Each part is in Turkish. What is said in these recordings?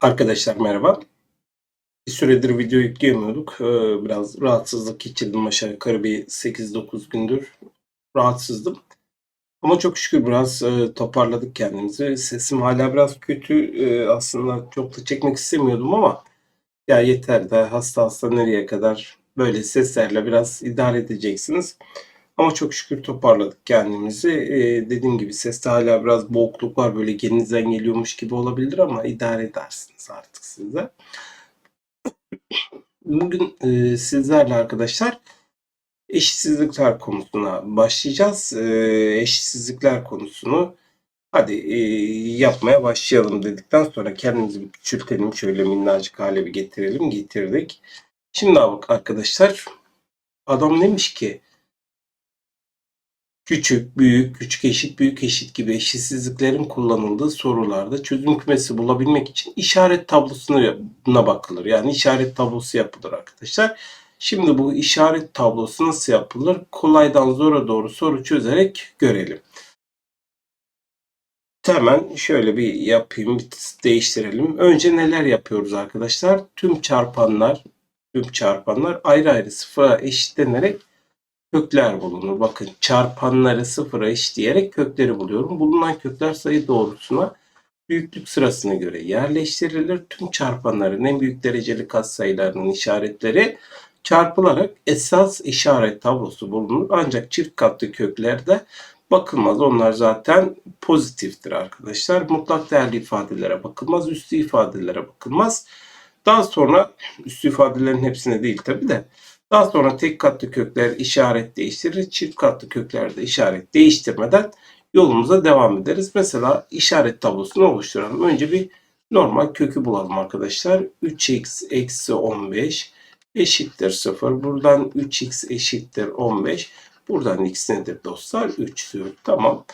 Arkadaşlar merhaba. Bir süredir video yükleyemiyorduk. Ee, Biraz rahatsızlık geçirdim aşağı yukarı bir 8-9 gündür rahatsızdım. Ama çok şükür biraz e, toparladık kendimizi. Sesim hala biraz kötü. E, Aslında çok da çekmek istemiyordum ama ya yeter de hasta hasta nereye kadar böyle seslerle biraz idare edeceksiniz. Ama çok şükür toparladık kendimizi. E, dediğim gibi seste hala biraz boğukluk var. Böyle gelinizden geliyormuş gibi olabilir ama idare edersiniz artık siz de. Bugün e, sizlerle arkadaşlar eşitsizlikler konusuna başlayacağız. E, eşitsizlikler konusunu hadi e, yapmaya başlayalım dedikten sonra kendimizi bir küçültelim. Şöyle minnacık hale bir getirelim. Getirdik. Şimdi bak arkadaşlar adam demiş ki küçük, büyük, küçük eşit, büyük eşit gibi eşitsizliklerin kullanıldığı sorularda çözüm kümesi bulabilmek için işaret tablosuna bakılır. Yani işaret tablosu yapılır arkadaşlar. Şimdi bu işaret tablosu nasıl yapılır? Kolaydan zora doğru soru çözerek görelim. Hemen şöyle bir yapayım, bir değiştirelim. Önce neler yapıyoruz arkadaşlar? Tüm çarpanlar, tüm çarpanlar ayrı ayrı sıfıra eşitlenerek kökler bulunur. Bakın çarpanları sıfıra eşitleyerek kökleri buluyorum. Bulunan kökler sayı doğrusuna büyüklük sırasına göre yerleştirilir. Tüm çarpanların en büyük dereceli katsayılarının işaretleri çarpılarak esas işaret tablosu bulunur. Ancak çift katlı köklerde bakılmaz. Onlar zaten pozitiftir arkadaşlar. Mutlak değerli ifadelere bakılmaz. Üstü ifadelere bakılmaz. Daha sonra üstü ifadelerin hepsine değil tabi de daha sonra tek katlı kökler işaret değiştirir. Çift katlı köklerde işaret değiştirmeden yolumuza devam ederiz. Mesela işaret tablosunu oluşturalım. Önce bir normal kökü bulalım arkadaşlar. 3x eksi 15 eşittir 0. Buradan 3x eşittir 15. Buradan x nedir dostlar? 3 diyor. Tamam.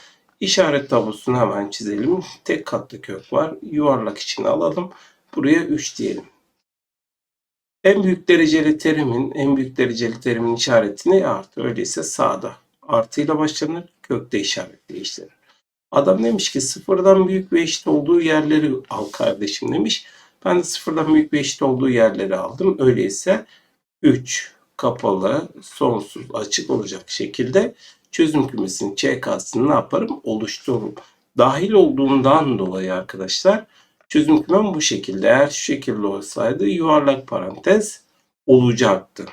İşaret tablosunu hemen çizelim. Tek katlı kök var. Yuvarlak içine alalım. Buraya 3 diyelim. En büyük dereceli terimin, en büyük dereceli terimin işaretini artı. Öyleyse sağda. Artıyla başlanır, kökte işaret değiştirir. Adam demiş ki sıfırdan büyük ve eşit olduğu yerleri al kardeşim demiş. Ben de sıfırdan büyük ve eşit olduğu yerleri aldım. Öyleyse 3 kapalı, sonsuz, açık olacak şekilde çözüm kümesinin ÇK'sını ne yaparım? Oluştururum. Dahil olduğundan dolayı arkadaşlar Çözüm kümem bu şekilde. Eğer şu şekilde olsaydı yuvarlak parantez olacaktı.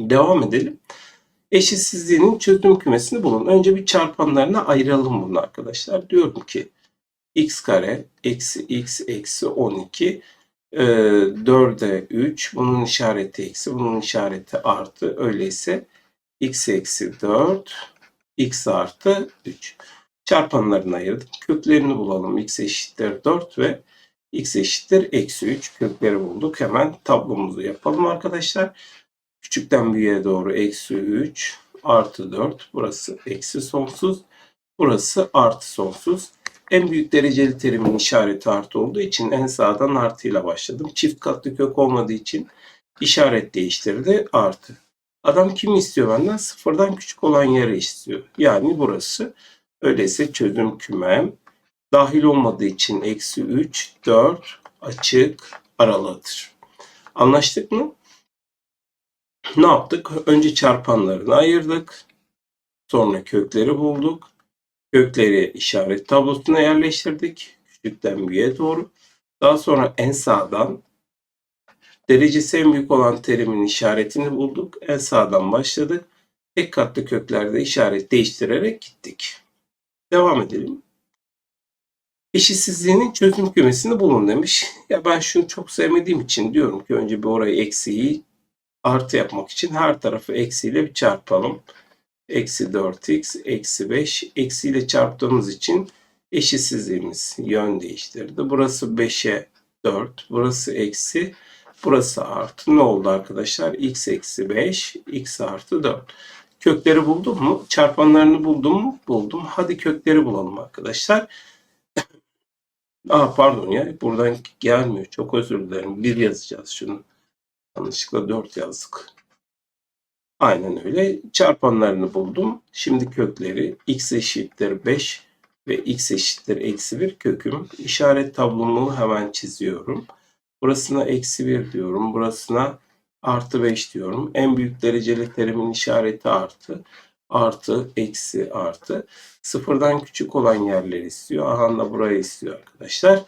Devam edelim. Eşitsizliğinin çözüm kümesini bulun. Önce bir çarpanlarına ayıralım bunu arkadaşlar. Diyorum ki x kare eksi x eksi 12 e, 4'e 3 bunun işareti eksi bunun işareti artı öyleyse x eksi 4 x artı 3 çarpanlarını ayırdık. Köklerini bulalım. x eşittir 4 ve x eşittir eksi 3 kökleri bulduk. Hemen tablomuzu yapalım arkadaşlar. Küçükten büyüğe doğru eksi 3 artı 4. Burası eksi sonsuz. Burası artı sonsuz. En büyük dereceli terimin işareti artı olduğu için en sağdan artıyla başladım. Çift katlı kök olmadığı için işaret değiştirdi artı. Adam kim istiyor benden? Sıfırdan küçük olan yeri istiyor. Yani burası. Öyleyse çözüm kümem dahil olmadığı için eksi 3, 4 açık aralıdır. Anlaştık mı? Ne yaptık? Önce çarpanlarını ayırdık. Sonra kökleri bulduk. Kökleri işaret tablosuna yerleştirdik. Küçükten büyüğe doğru. Daha sonra en sağdan derecesi en büyük olan terimin işaretini bulduk. En sağdan başladık. Tek katlı köklerde işaret değiştirerek gittik. Devam edelim. Eşitsizliğinin çözüm kümesini bulun demiş. Ya ben şunu çok sevmediğim için diyorum ki önce bir orayı eksiği artı yapmak için her tarafı eksiyle bir çarpalım. Eksi 4x, eksi 5. Eksiyle çarptığımız için eşitsizliğimiz yön değiştirdi. Burası 5'e 4, burası eksi, burası artı. Ne oldu arkadaşlar? x eksi 5, x artı 4. Kökleri buldum mu? Çarpanlarını buldum mu? Buldum. Hadi kökleri bulalım arkadaşlar. Aa pardon ya buradan gelmiyor. Çok özür dilerim. Bir yazacağız şunu. Yanlışlıkla dört yazdık. Aynen öyle. Çarpanlarını buldum. Şimdi kökleri x eşittir 5 ve x eşittir eksi 1 köküm. İşaret tablomu hemen çiziyorum. Burasına eksi 1 diyorum. Burasına artı 5 diyorum. En büyük dereceli terimin işareti artı. Artı, eksi, artı. Sıfırdan küçük olan yerleri istiyor. Aha da burayı istiyor arkadaşlar.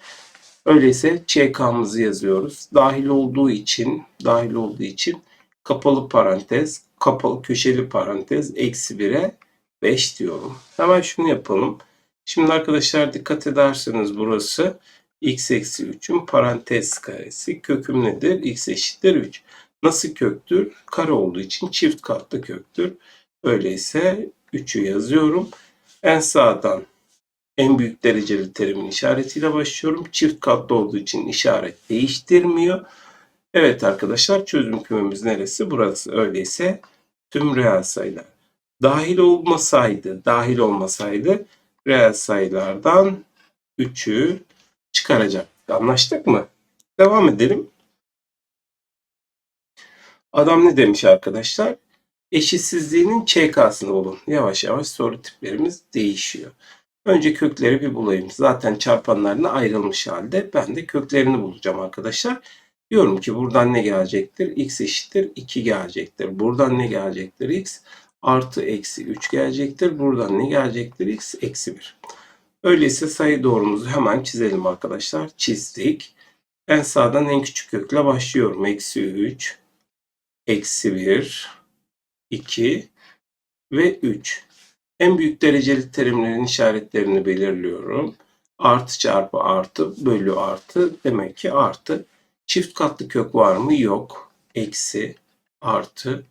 Öyleyse ÇK'mızı yazıyoruz. Dahil olduğu için, dahil olduğu için kapalı parantez, kapalı köşeli parantez, eksi 1'e 5 diyorum. Hemen şunu yapalım. Şimdi arkadaşlar dikkat ederseniz burası x eksi 3'ün parantez karesi. Köküm nedir? x eşittir 3. Nasıl köktür? Kare olduğu için çift katlı köktür. Öyleyse 3'ü yazıyorum. En sağdan en büyük dereceli terimin işaretiyle başlıyorum. Çift katlı olduğu için işaret değiştirmiyor. Evet arkadaşlar çözüm kümemiz neresi? Burası. Öyleyse tüm reel sayılar. Dahil olmasaydı, dahil olmasaydı reel sayılardan 3'ü çıkaracaktık. Anlaştık mı? Devam edelim. Adam ne demiş arkadaşlar? Eşitsizliğinin ÇK'sını bulun. Yavaş yavaş soru tiplerimiz değişiyor. Önce kökleri bir bulayım. Zaten çarpanlarına ayrılmış halde. Ben de köklerini bulacağım arkadaşlar. Diyorum ki buradan ne gelecektir? X eşittir 2 gelecektir. Buradan ne gelecektir? X artı eksi 3 gelecektir. Buradan ne gelecektir? X eksi 1. Öyleyse sayı doğrumuzu hemen çizelim arkadaşlar. Çizdik. En sağdan en küçük kökle başlıyorum. Eksi 3, eksi 1, 2 ve 3. En büyük dereceli terimlerin işaretlerini belirliyorum. Artı çarpı artı bölü artı demek ki artı. Çift katlı kök var mı? Yok. Eksi, artı,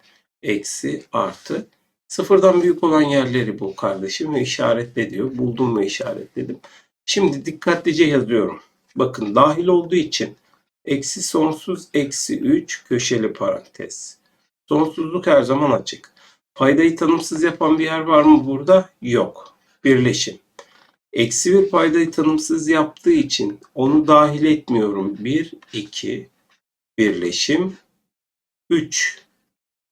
eksi, artı. Sıfırdan büyük olan yerleri bul kardeşim ve işaretle diyor. Buldum ve işaretledim. Şimdi dikkatlice yazıyorum. Bakın dahil olduğu için eksi sonsuz eksi 3 köşeli parantez. Sonsuzluk her zaman açık. Paydayı tanımsız yapan bir yer var mı burada? Yok. Birleşim. Eksi bir paydayı tanımsız yaptığı için onu dahil etmiyorum. 1, 2, birleşim, 3,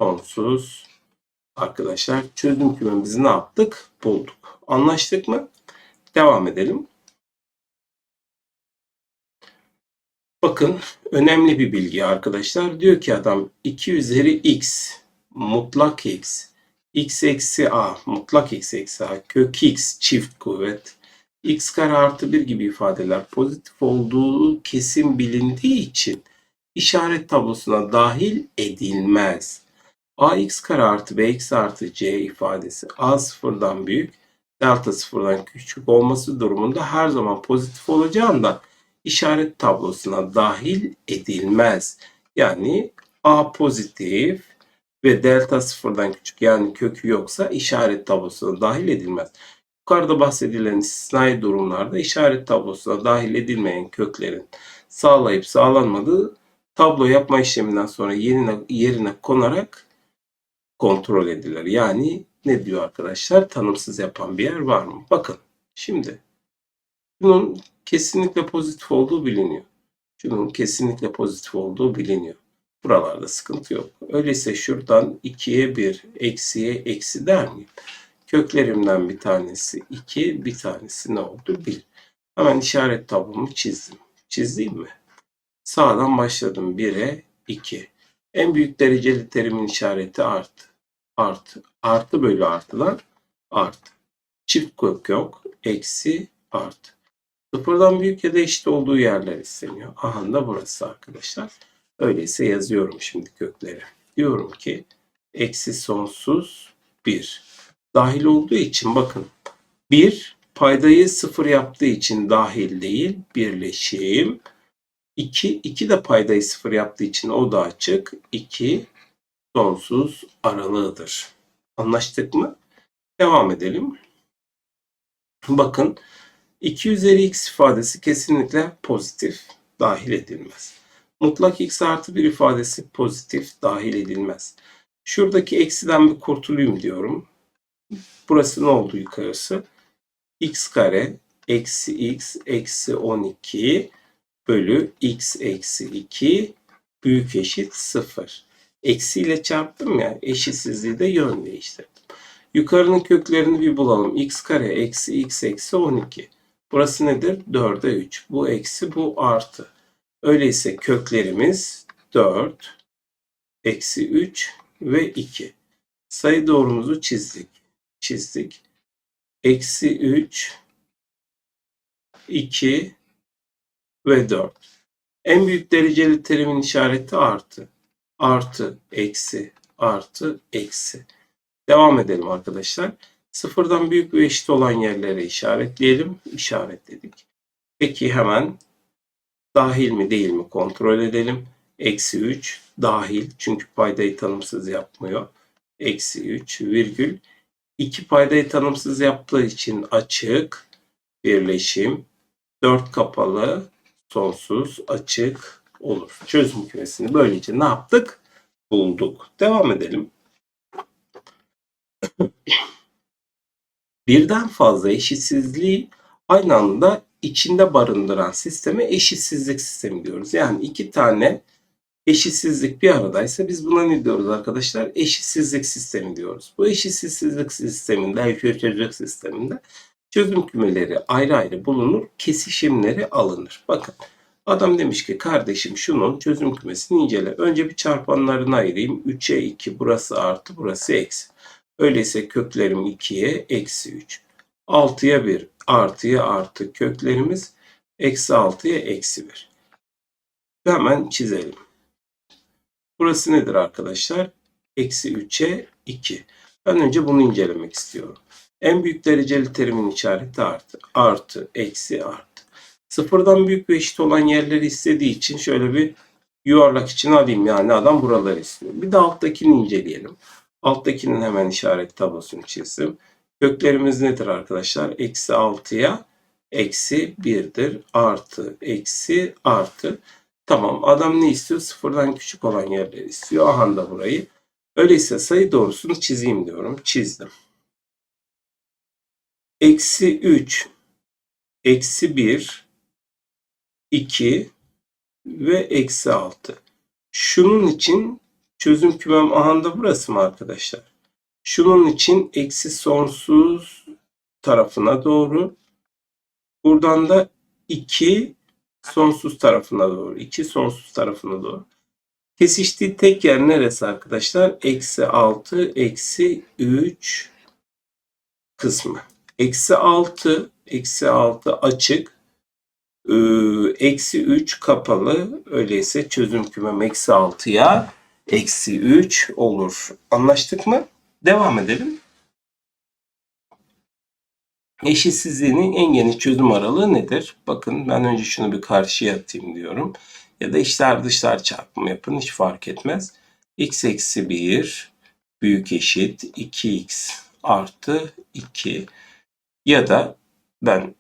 sonsuz. Arkadaşlar çözüm kümemizi ne yaptık? Bulduk. Anlaştık mı? Devam edelim. Bakın önemli bir bilgi arkadaşlar. Diyor ki adam 2 üzeri x mutlak x x eksi a mutlak x eksi a kök x çift kuvvet x kare artı 1 gibi ifadeler pozitif olduğu kesin bilindiği için işaret tablosuna dahil edilmez. ax kare artı bx artı c ifadesi a sıfırdan büyük delta sıfırdan küçük olması durumunda her zaman pozitif olacağından işaret tablosuna dahil edilmez. Yani a pozitif ve delta sıfırdan küçük yani kökü yoksa işaret tablosuna dahil edilmez. Yukarıda bahsedilen istisnai durumlarda işaret tablosuna dahil edilmeyen köklerin sağlayıp sağlanmadığı tablo yapma işleminden sonra yerine, yerine konarak kontrol edilir. Yani ne diyor arkadaşlar? Tanımsız yapan bir yer var mı? Bakın şimdi bunun kesinlikle pozitif olduğu biliniyor. Şunun kesinlikle pozitif olduğu biliniyor. Buralarda sıkıntı yok. Öyleyse şuradan 2'ye 1, eksiye eksi der miyim? Köklerimden bir tanesi 2, bir tanesi ne oldu? 1. Hemen işaret tablomu çizdim. Çizeyim mi? Sağdan başladım. 1'e 2. En büyük dereceli terimin işareti artı. Artı. Artı bölü artıdan artı. Çift kök yok. Eksi artı. Sıfırdan büyük ya da eşit olduğu yerler isteniyor. Aha da burası arkadaşlar. Öyleyse yazıyorum şimdi kökleri. Diyorum ki eksi sonsuz 1. Dahil olduğu için bakın 1 paydayı sıfır yaptığı için dahil değil birleşim. 2, 2 de paydayı sıfır yaptığı için o da açık. 2 sonsuz aralığıdır. Anlaştık mı? Devam edelim. Bakın 2 üzeri x ifadesi kesinlikle pozitif dahil edilmez. Mutlak x artı bir ifadesi pozitif dahil edilmez. Şuradaki eksiden bir kurtulayım diyorum. Burası ne oldu yukarısı? x kare eksi x eksi 12 bölü x eksi 2 büyük eşit 0. Eksiyle çarptım ya eşitsizliği de yön değiştirdim. Yukarının köklerini bir bulalım. x kare eksi x eksi 12. Burası nedir? 4'e 3. Bu eksi bu artı. Öyleyse köklerimiz 4, eksi 3 ve 2. Sayı doğrumuzu çizdik. Çizdik. Eksi 3, 2 ve 4. En büyük dereceli terimin işareti artı. Artı, eksi, artı, eksi. Devam edelim arkadaşlar. Sıfırdan büyük ve eşit olan yerlere işaretleyelim. İşaretledik. Peki hemen dahil mi değil mi kontrol edelim. Eksi 3 dahil çünkü paydayı tanımsız yapmıyor. Eksi 3 virgül 2 paydayı tanımsız yaptığı için açık birleşim 4 kapalı sonsuz açık olur. Çözüm kümesini böylece ne yaptık? Bulduk. Devam edelim. Birden fazla eşitsizliği aynı anda içinde barındıran sisteme eşitsizlik sistemi diyoruz. Yani iki tane eşitsizlik bir aradaysa biz buna ne diyoruz arkadaşlar? Eşitsizlik sistemi diyoruz. Bu eşitsizlik sisteminde, eşitsizlik sisteminde çözüm kümeleri ayrı ayrı bulunur, kesişimleri alınır. Bakın adam demiş ki kardeşim şunun çözüm kümesini incele. Önce bir çarpanlarını ayırayım. 3'e 2 burası artı burası eksi. Öyleyse köklerim 2'ye eksi 3. 6'ya 1 artıya artı köklerimiz eksi 6'ya eksi 1. Hemen çizelim. Burası nedir arkadaşlar? Eksi 3'e 2. Ben önce bunu incelemek istiyorum. En büyük dereceli terimin işareti artı. Artı, eksi, artı. Sıfırdan büyük ve eşit olan yerleri istediği için şöyle bir yuvarlak için alayım. Yani adam buraları istiyor. Bir de alttakini inceleyelim. Alttakinin hemen işaret tablosunu çizdim. Köklerimiz nedir arkadaşlar? Eksi 6'ya eksi 1'dir. Artı, eksi, artı. Tamam adam ne istiyor? Sıfırdan küçük olan yerleri istiyor. Aha da burayı. Öyleyse sayı doğrusunu çizeyim diyorum. Çizdim. Eksi 3, eksi 1, 2 ve eksi 6. Şunun için çözüm kümem aha da burası mı arkadaşlar? Şunun için eksi sonsuz tarafına doğru. Buradan da 2 sonsuz tarafına doğru. 2 sonsuz tarafına doğru. Kesiştiği tek yer neresi arkadaşlar? Eksi 6, eksi 3 kısmı. Eksi 6, eksi 6 açık. Ee, Eksi 3 kapalı. Öyleyse çözüm kümem eksi 6'ya eksi 3 olur. Anlaştık mı? Devam edelim. Eşitsizliğinin en geniş çözüm aralığı nedir? Bakın ben önce şunu bir karşıya atayım diyorum. Ya da içler dışlar çarpımı yapın hiç fark etmez. x eksi 1 büyük eşit 2x artı 2 ya da ben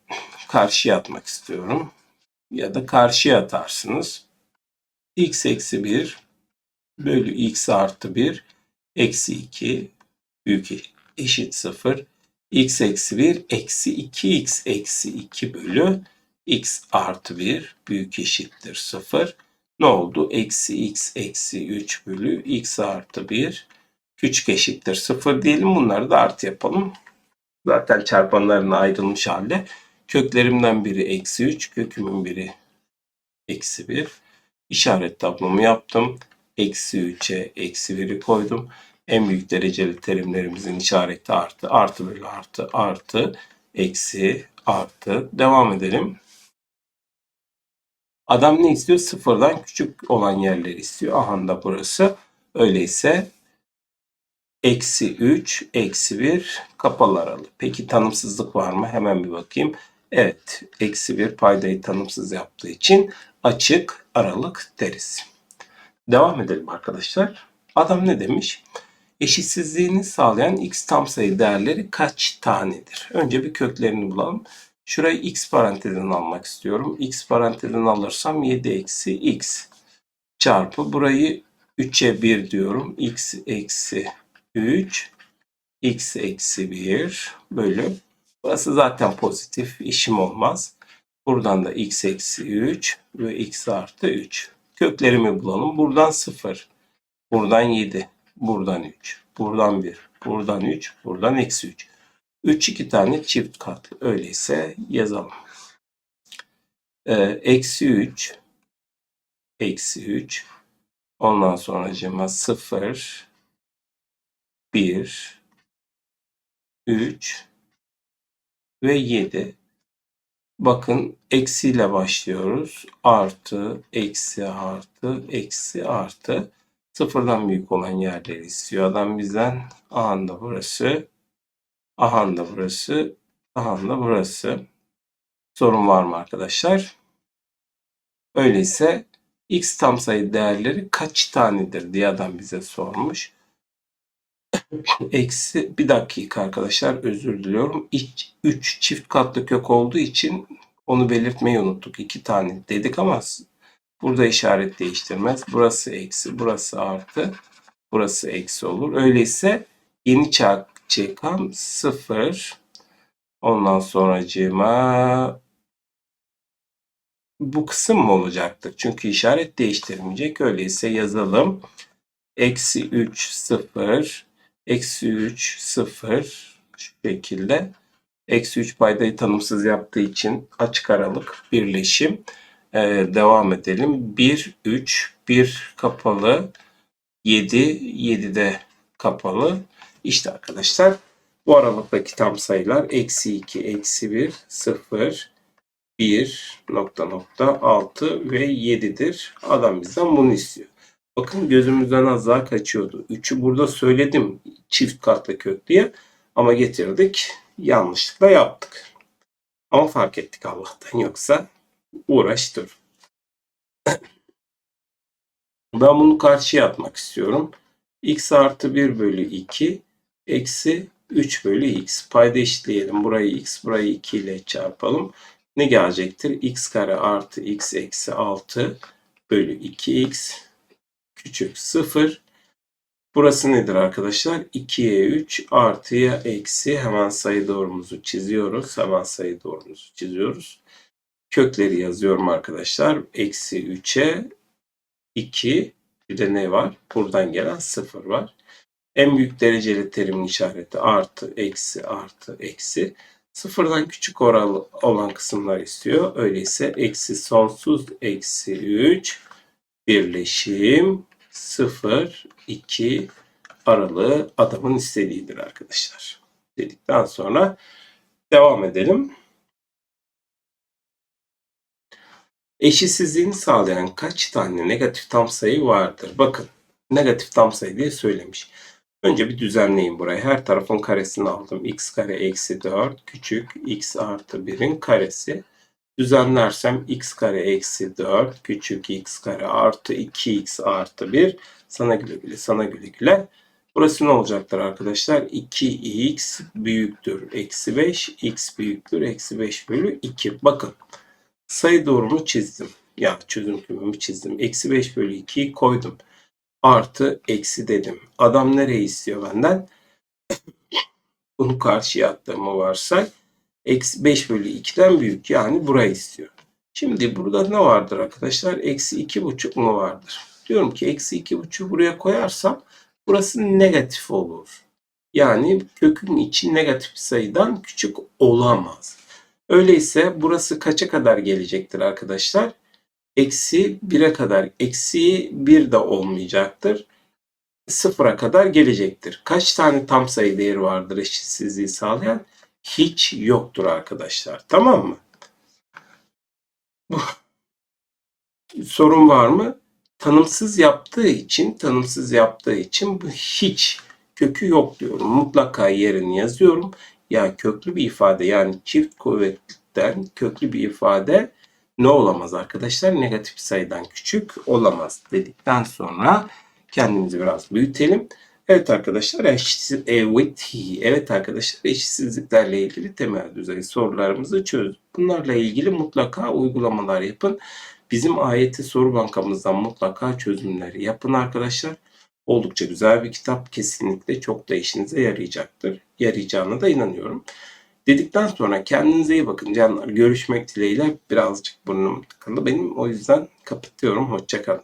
karşıya atmak istiyorum. Ya da karşıya atarsınız. x eksi 1 bölü x artı 1 eksi 2 büyük eşit 0 x eksi 1 eksi 2x eksi 2 bölü x artı 1 büyük eşittir 0. Ne oldu? Eksi x eksi 3 bölü x artı 1 küçük eşittir 0 diyelim. Bunları da artı yapalım. Zaten çarpanlarına ayrılmış halde. Köklerimden biri eksi 3, kökümün biri eksi 1. İşaret tablomu yaptım. Eksi 3'e eksi 1'i koydum en büyük dereceli terimlerimizin işareti artı, artı bölü artı, artı, eksi, artı. Devam edelim. Adam ne istiyor? Sıfırdan küçük olan yerleri istiyor. Aha da burası. Öyleyse eksi 3, eksi 1 kapalı aralı. Peki tanımsızlık var mı? Hemen bir bakayım. Evet, eksi 1 paydayı tanımsız yaptığı için açık aralık deriz. Devam edelim arkadaşlar. Adam ne demiş? eşitsizliğini sağlayan x tam sayı değerleri kaç tanedir? Önce bir köklerini bulalım. Şurayı x parantezine almak istiyorum. x parantezine alırsam 7 eksi x çarpı burayı 3'e 1 diyorum. x eksi 3 x eksi 1 bölü. Burası zaten pozitif. işim olmaz. Buradan da x eksi 3 ve x artı 3. Köklerimi bulalım. Buradan 0. Buradan 7. Buradan 3. Buradan 1. buradan 3, buradan eksi 3. 3 iki tane çift katlı. Öyleyse yazalım. Ee, eksi 3, eksi 3, ondan sonra cima 0, 1, 3 ve 7. Bakın eksiyle başlıyoruz. Artı, eksi, artı, eksi, artı. Sıfırdan büyük olan yerleri istiyor adam bizden. Aha da burası. Aha da burası. Aha da burası. Sorun var mı arkadaşlar? Öyleyse x tam sayı değerleri kaç tanedir diye adam bize sormuş. Eksi bir dakika arkadaşlar özür diliyorum. 3 çift katlı kök olduğu için onu belirtmeyi unuttuk. 2 tane dedik ama burada işaret değiştirmez. Burası eksi, burası artı, burası eksi olur. Öyleyse yeni çark çekam 0. Ondan sonracığıma bu kısım mı olacaktır? Çünkü işaret değiştirmeyecek. Öyleyse yazalım. Eksi 3 0 Eksi 3, 0 şu şekilde. Eksi 3 paydayı tanımsız yaptığı için açık aralık birleşim. Ee, devam edelim. 1, 3, 1 kapalı. 7, 7 de kapalı. İşte arkadaşlar bu aralıktaki tam sayılar eksi 2, eksi 1, 0, 1, nokta nokta 6 ve 7'dir. Adam bizden bunu istiyor. Bakın gözümüzden az daha kaçıyordu. 3'ü burada söyledim çift katlı kök diye. Ama getirdik. Yanlışlıkla yaptık. Ama fark ettik Allah'tan yoksa uğraştır. Ben bunu karşıya atmak istiyorum. x artı 1 bölü 2 eksi 3 bölü x. Payda eşitleyelim. Burayı x, burayı 2 ile çarpalım. Ne gelecektir? x kare artı x eksi 6 bölü 2x küçük 0. Burası nedir arkadaşlar? 2'ye 3 artıya eksi hemen sayı doğrumuzu çiziyoruz. Hemen sayı doğrumuzu çiziyoruz. Kökleri yazıyorum arkadaşlar. Eksi 3'e 2 bir de ne var? Buradan gelen 0 var. En büyük dereceli terimin işareti artı, eksi, artı, eksi. Sıfırdan küçük oran olan kısımlar istiyor. Öyleyse eksi sonsuz eksi 3 birleşim 0, 2 aralığı adamın istediğidir arkadaşlar. Dedikten sonra devam edelim. Eşitsizliğini sağlayan kaç tane negatif tam sayı vardır? Bakın negatif tam sayı diye söylemiş. Önce bir düzenleyin burayı. Her tarafın karesini aldım. x kare eksi 4 küçük x artı 1'in karesi. Düzenlersem x kare eksi 4 küçük x kare artı 2x artı 1 sana güle güle sana güle güle. Burası ne olacaktır arkadaşlar? 2x büyüktür eksi 5 x büyüktür eksi 5 bölü 2. Bakın sayı doğrumu çizdim. Ya çözüm kümemi çizdim. Eksi 5 bölü 2'yi koydum. Artı eksi dedim. Adam nereyi istiyor benden? Bunu karşıya attığımı varsay eksi 5 bölü 2'den büyük. Yani burayı istiyor. Şimdi burada ne vardır arkadaşlar? Eksi 2,5 mu vardır? Diyorum ki eksi 2,5 buraya koyarsam burası negatif olur. Yani kökün içi negatif sayıdan küçük olamaz. Öyleyse burası kaça kadar gelecektir arkadaşlar? Eksi 1'e kadar. Eksi 1 de olmayacaktır. Sıfıra kadar gelecektir. Kaç tane tam sayı değeri vardır eşitsizliği sağlayan? Hiç yoktur arkadaşlar. Tamam mı? Sorun var mı? Tanımsız yaptığı için, tanımsız yaptığı için bu hiç kökü yok diyorum. Mutlaka yerini yazıyorum. Ya köklü bir ifade yani çift kuvvetten köklü bir ifade ne olamaz arkadaşlar? Negatif sayıdan küçük olamaz dedikten sonra kendimizi biraz büyütelim. Evet arkadaşlar eşsiz, evet, evet arkadaşlar eşitsizliklerle ilgili temel düzey sorularımızı çözdük. Bunlarla ilgili mutlaka uygulamalar yapın. Bizim ayeti soru bankamızdan mutlaka çözümleri yapın arkadaşlar. Oldukça güzel bir kitap. Kesinlikle çok da işinize yarayacaktır. Yarayacağına da inanıyorum. Dedikten sonra kendinize iyi bakın canlar. Görüşmek dileğiyle birazcık burnum tıkalı benim. O yüzden kapatıyorum. Hoşçakalın.